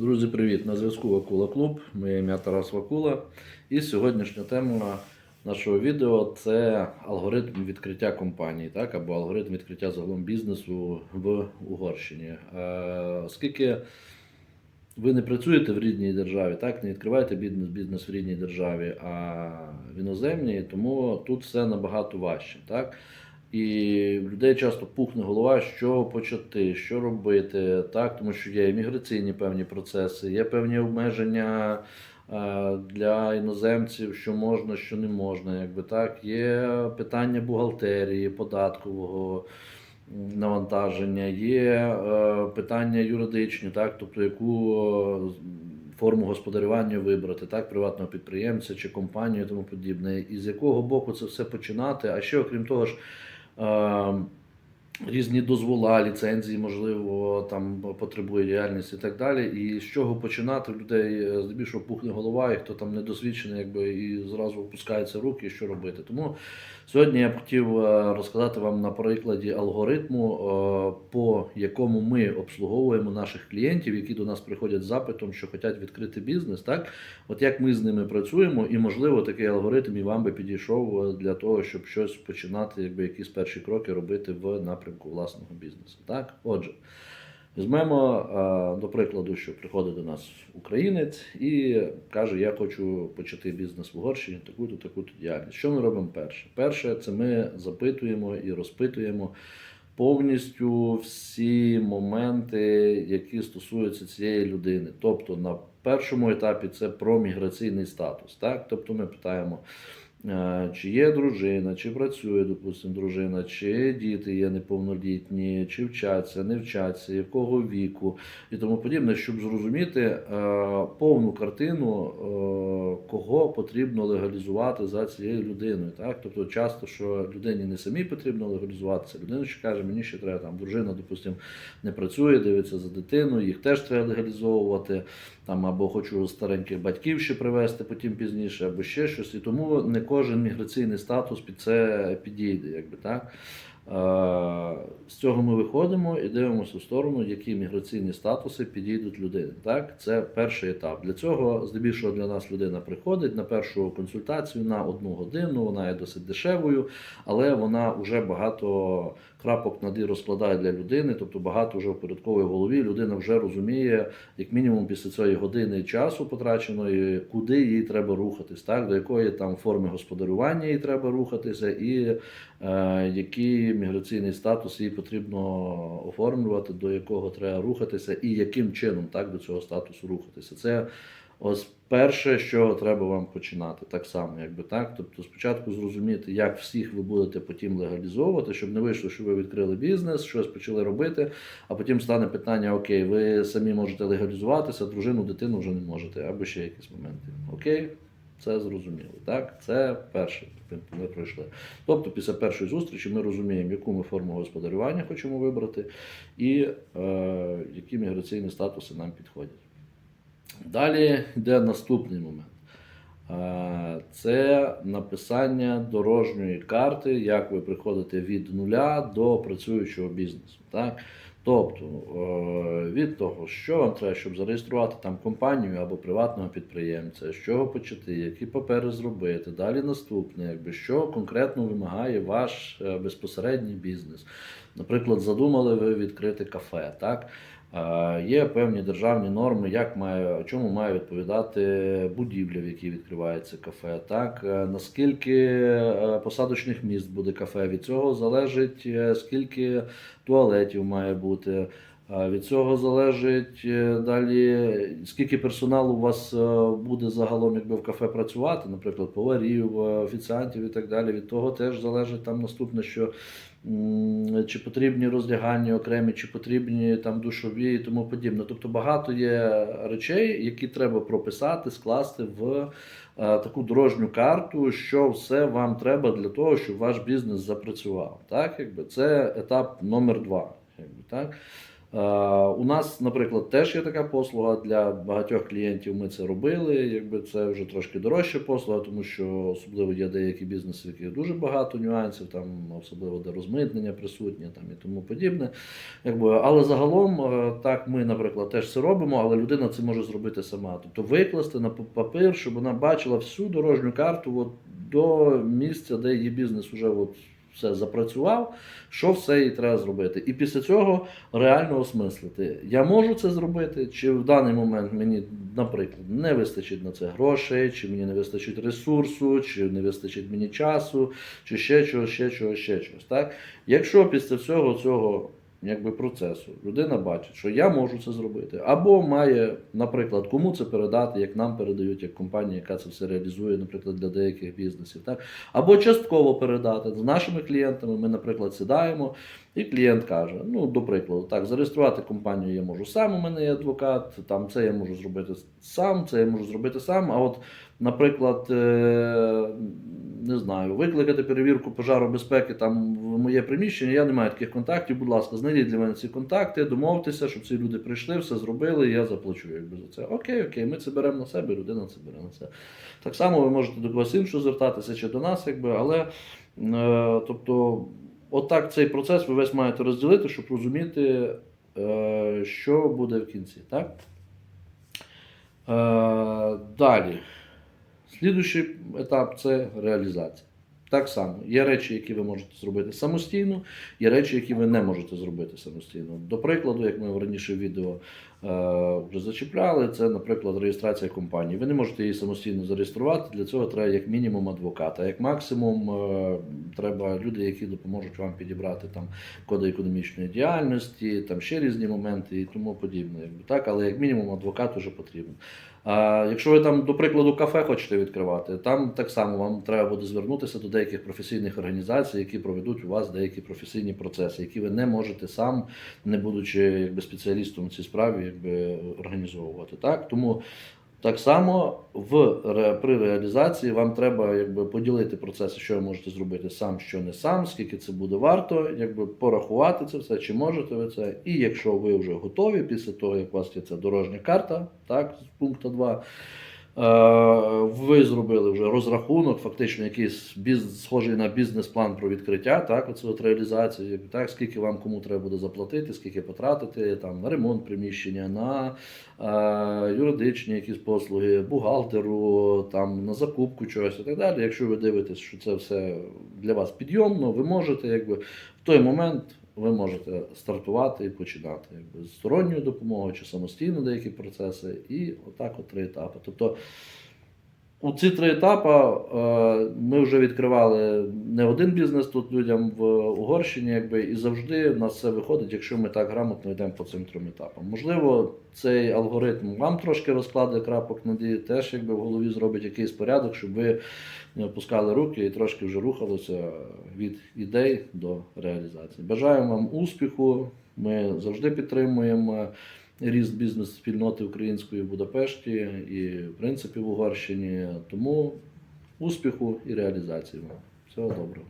Друзі, привіт! На зв'язку Вакула Клуб. Моє ім'я Тарас Вакула. І сьогоднішня тема нашого відео це алгоритм відкриття компанії, так, або алгоритм відкриття загалом бізнесу в Угорщині. Е, Оскільки ви не працюєте в рідній державі, так, не відкриваєте бізнес, в рідній державі, а в іноземній, тому тут все набагато важче. Так? І людей часто пухне голова, що почати, що робити, так, тому що є імміграційні певні процеси, є певні обмеження е, для іноземців, що можна, що не можна. Якби так, є питання бухгалтерії, податкового навантаження, є е, питання юридичні, так, тобто яку е, форму господарювання вибрати, так, приватного підприємця чи компанію і тому подібне, і з якого боку це все починати. А ще, окрім того ж, е, різні дозвола, ліцензії, можливо, там потребує діяльність і так далі. І з чого починати людей е, здебільшого пухне голова, і хто там недосвідчений, якби і зразу опускаються руки, і що робити. Тому сьогодні я б хотів е, розказати вам на прикладі алгоритму, е, по якому ми обслуговуємо наших клієнтів, які до нас приходять з запитом, що хочуть відкрити бізнес. Так, от як ми з ними працюємо, і можливо такий алгоритм і вам би підійшов для того, щоб щось починати, якби якісь перші кроки робити в напрямку власного бізнесу. Так, отже. Візьмемо, е, до прикладу, що приходить до нас українець і каже, я хочу почати бізнес в Угорщині, таку-то, таку-то діяльність. Що ми робимо перше? Перше, це ми запитуємо і розпитуємо повністю всі моменти, які стосуються цієї людини. Тобто на першому етапі це про міграційний статус. Так? Тобто ми питаємо. Чи є дружина, чи працює, допустимо, дружина, чи діти є неповнолітні, чи вчаться, не вчаться, якого віку і тому подібне, щоб зрозуміти повну картину, кого потрібно легалізувати за цією людиною. Так? Тобто часто, що людині не самі потрібно легалізуватися, людина ще каже, мені ще треба там дружина, допустимо, не працює, дивиться за дитиною, їх теж треба легалізовувати. Там або хочу стареньких батьків ще привезти потім пізніше, або ще щось. І тому не кожен міграційний статус під це підійде, якби так. Е, З цього ми виходимо і дивимося в сторону, які міграційні статуси підійдуть людині. Так, це перший етап. Для цього здебільшого для нас людина приходить на першу консультацію на одну годину. Вона є досить дешевою, але вона вже багато крапок над «і» розкладає для людини, тобто багато вже впорядковує в голові. Людина вже розуміє, як мінімум після цієї години часу потраченої, куди їй треба рухатись, так до якої там форми господарювання їй треба рухатися, і е, який міграційний статус їй потрібно оформлювати, до якого треба рухатися, і яким чином так до цього статусу рухатися. Це ось перше, чого треба вам починати, так само, якби так. Тобто, спочатку зрозуміти, як всіх ви будете потім легалізовувати, щоб не вийшло, що ви відкрили бізнес, щось почали робити, а потім стане питання: окей, ви самі можете легалізуватися, дружину, дитину вже не можете, або ще якісь моменти. Окей. Це зрозуміло. Так, це перше ми пройшли. Тобто, після першої зустрічі ми розуміємо, яку ми форму господарювання хочемо вибрати, і е, які міграційні статуси нам підходять. Далі йде наступний момент. Е, Це написання дорожньої карти, як ви приходите від нуля до працюючого бізнесу. Так? Тобто е, від того, що вам треба, щоб зареєструвати там компанію або приватного підприємця, з чого почати, які папери зробити. Далі наступне, якби що конкретно вимагає ваш е, безпосередній бізнес. Наприклад, задумали ви відкрити кафе. так? Е, Є певні державні норми, як має, чому має відповідати будівля, в якій відкривається кафе. Так? Наскільки посадочних місць буде кафе, від цього залежить, скільки туалетів має бути. Від цього залежить е, далі, скільки персоналу у вас е, буде загалом, якби в кафе працювати, наприклад, поварів, е, офіціантів і так далі. Від того теж залежить там наступне, що чи потрібні роздягальні окремі, чи потрібні там душові і тому подібне. Тобто багато є речей, які треба прописати, скласти в таку дорожню карту, що все вам треба для того, щоб ваш бізнес запрацював. Так, якби це етап номер два. Якби, так. Е, У нас, наприклад, теж є така послуга для багатьох клієнтів. Ми це робили. Якби це вже трошки дорожча послуга, тому що особливо є деякі бізнеси, яких дуже багато нюансів, там особливо де розмитнення присутнє, там і тому подібне. Якби, але загалом, е, так ми, наприклад, теж це робимо, але людина це може зробити сама. Тобто викласти на папір, щоб вона бачила всю дорожню карту от, до місця, де її бізнес вже от все запрацював, що все їй треба зробити. І після цього реально осмислити. Я можу це зробити, чи в даний момент мені, наприклад, не вистачить на це грошей, чи мені не вистачить ресурсу, чи не вистачить мені часу, чи ще чогось, ще чогось, ще чогось. Якщо після всього цього якби, процесу людина бачить, що я можу це зробити, або має, наприклад, кому це передати, як нам передають, як компанія, яка це все реалізує, наприклад, для деяких бізнесів, так? або частково передати з нашими клієнтами. Ми, наприклад, сідаємо, і клієнт каже: ну, до прикладу, так, зареєструвати компанію я можу сам, у мене є адвокат, там це я можу зробити сам, це я можу зробити сам. А от, наприклад, е, не знаю, викликати перевірку пожаробезпеки там в моє приміщення, я не маю таких контактів. Будь ласка, знайдіть для мене ці контакти, домовтеся, щоб ці люди прийшли, все зробили, і я заплачу якби за це. Окей, окей, ми це беремо на себе, людина це бере на себе. Так само ви можете до когось іншого звертатися чи до нас, якби, але е, тобто, отак цей процес ви весь маєте розділити, щоб розуміти, е, що буде в кінці. Так? Е, далі. Слідуючий етап це реалізація. Так само, є речі, які ви можете зробити самостійно, є речі, які ви не можете зробити самостійно. До прикладу, як ми в раніше відео вже зачіпляли, це, наприклад, реєстрація компанії. Ви не можете її самостійно зареєструвати. Для цього треба як мінімум адвоката. Як максимум, е, треба люди, які допоможуть вам підібрати там коди економічної діяльності, там ще різні моменти і тому подібне. Якби так, але як мінімум адвокат вже потрібен. А якщо ви там, до прикладу, кафе хочете відкривати, там так само вам треба буде звернутися до деяких професійних організацій, які проведуть у вас деякі професійні процеси, які ви не можете сам, не будучи якби спеціалістом в цій справі, якби організовувати. Так тому так само в при реалізації вам треба якби поділити процеси, що ви можете зробити сам, що не сам, скільки це буде варто, якби порахувати це все, чи можете ви це. І якщо ви вже готові після того, як у вас є ця дорожня карта, так, з пункту 2, е, ви зробили вже розрахунок, фактично якийсь біз, схожий на бізнес-план про відкриття, так, оце от реалізацію, якби, так, скільки вам кому треба буде заплатити, скільки потратити там, на ремонт приміщення, на е, юридичні якісь послуги, бухгалтеру, там, на закупку чогось і так далі. Якщо ви дивитесь, що це все для вас підйомно, ви можете якби, в той момент ви можете стартувати і починати якби, з сторонньою допомогою чи самостійно деякі процеси, і отак от три етапи. Тобто у ці три етапи е, ми вже відкривали не один бізнес тут людям в Угорщині, якби, і завжди в нас все виходить, якщо ми так грамотно йдемо по цим трьом етапам. Можливо, цей алгоритм вам трошки розкладе крапок над «і», теж якби в голові зробить якийсь порядок, щоб ви не опускали руки і трошки вже рухалися від ідей до реалізації. Бажаємо вам успіху. Ми завжди підтримуємо ріст бізнес-спільноти української в Будапешті і, в принципі, в Угорщині. Тому успіху і реалізації. Всього доброго.